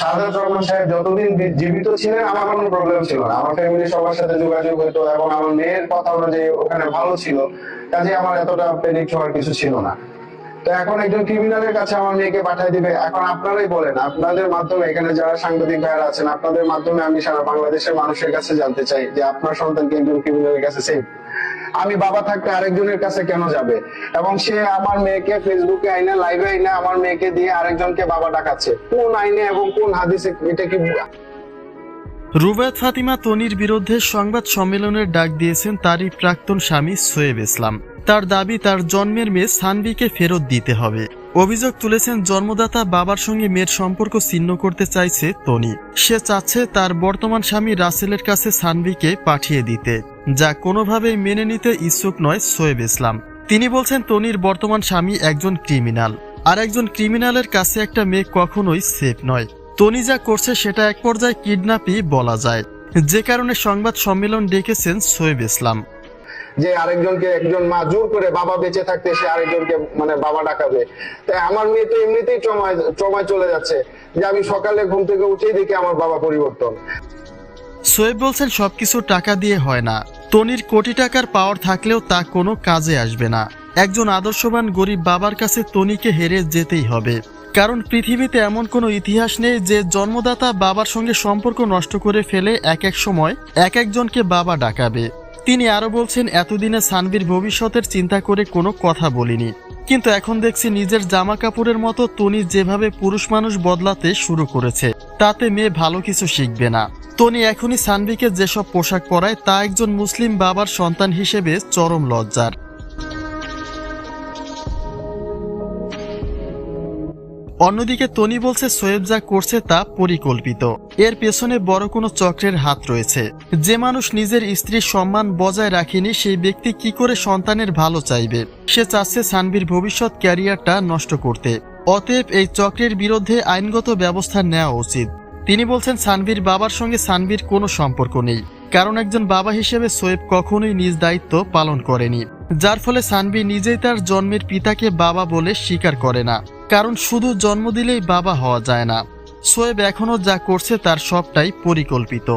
সাদাত রহমান সাহেব যতদিন জীবিত ছিলেন, আমার কোনো প্রবলেম ছিল না। আমার ফ্যামিলি সবার সাথে যোগাযোগ হতো এবং আমার মেয়ের কথা অনুযায়ী ওখানে ভালো ছিল। কাজে আমার এতটা প্রেডিক্ট হওয়ার কিছু ছিল না। তো এখন একজন ক্রিমিনালের কাছে আমার মেয়েকে পাঠিয়ে দিবে। এখন আপনারাই বলেন, আপনাদের মাধ্যমে এখানে যারা সাংবাদিক ভাইয়ারা আছেন, আপনাদের মাধ্যমে আমি সারা বাংলাদেশের মানুষের কাছে জানতে চাই যে আপনার সন্তানকে একজন ক্রিমিনালের কাছে সেফ আমি বাবা থাকতে আরেকজনের কাছে কেন যাবে? এবং সে আমার মেয়েকে ফেসবুকে আইনে লাইভে আইনে আমার মেয়েকে দিয়ে আরেকজনকে বাবা ডাকাচ্ছে। কোন আইনে এবং কোন হাদিসে এটা কি রুবায়ত ফাতিমা তনির বিরুদ্ধে সংবাদ সম্মেলনের ডাক দিয়েছেন তারই প্রাক্তন স্বামী সোয়েব ইসলাম। তার দাবি, তার জন্মের মেয়ে সানভিকে ফেরত দিতে হবে। অভিযোগ তুলেছেন জন্মদাতা বাবার সঙ্গে মেয়ের সম্পর্ক ছিন্ন করতে চাইছে তনি। সে চাচ্ছে তার বর্তমান স্বামী রাসেলের কাছে সানভিকে পাঠিয়ে দিতে। যা কোনোভাবেই মেনে নিতে ইচ্ছুক নয় সোয়েব ইসলাম। তিনি বলছেন, তনির বর্তমান স্বামী একজন ক্রিমিনাল। আর একজন ক্রিমিনালের কাছে একটা মেয়ে কখনোই সেফ নয়। তনি যা করছে সেটা এক পর্যায়ে কিডন্যাপই বলা যায়। যে কারণে সংবাদ সম্মেলন ডেকেছেন সোয়েব ইসলাম। যে আরেকজনকে একজন মা জোর করে বাবা বেঁচে থাকতে সে আরেকজনকে মানে বাবা ডাকাবে। তাই আমার মেয়ে তো এমনিতেই ট্রমায় চলে যাচ্ছে। যে আমি সকালে ঘুম থেকে উঠেই দেখি আমার বাবা পরিবর্তন। সোয়েব বলছেন, সবকিছু টাকা দিয়ে হয় না। তনির কোটি টাকার পাওয়ার থাকলেও তা কোনো কাজে আসবে না। একজন আদর্শবান গরিব বাবার কাছে তনিকে হেরে যেতেই হবে। কারণ পৃথিবীতে এমন কোনো ইতিহাস নেই যে জন্মদাতা বাবার সঙ্গে সম্পর্ক নষ্ট করে ফেলে এক এক সময় এক একজনকে বাবা ডাকাবে। তিনি আরও বলছেন, এতদিনে সানবির ভবিষ্যতের চিন্তা করে কোনো কথা বলিনি। কিন্তু এখন দেখছি নিজের জামা কাপড়ের মতো তনি যেভাবে পুরুষ মানুষ বদলাতে শুরু করেছে, তাতে মেয়ে ভালো কিছু শিখবে না। তনি এখনই সানভিকে যেসব পোশাক পরায় তা একজন মুসলিম বাবার সন্তান হিসেবে চরম লজ্জার। অন্যদিকে তনি বলছে সোয়েব যা করছে তা পরিকল্পিত। এর পেছনে বড় কোনো চক্রের হাত রয়েছে। যে মানুষ নিজের স্ত্রীর সম্মান বজায় রাখেনি, সেই ব্যক্তি কি করে সন্তানের ভালো চাইবে? সে চাচ্ছে সানভির ভবিষ্যৎ ক্যারিয়ারটা নষ্ট করতে। অতএব এই চক্রের বিরুদ্ধে আইনগত ব্যবস্থা নেওয়া উচিত। তিনি বলছেন, সানভির বাবার সঙ্গে সানভির কোনো সম্পর্ক নেই, কারণ একজন বাবা হিসেবে সোয়েব কখনোই নিজ দায়িত্ব পালন করেনি, যার ফলে সানভি নিজেই তার জন্মের পিতাকে বাবা বলে স্বীকার করে না, কারণ শুধু জন্ম দিলেই বাবা হওয়া যায় না। সোয়েব এখনও যা করছে তার সবটাই পরিকল্পিত।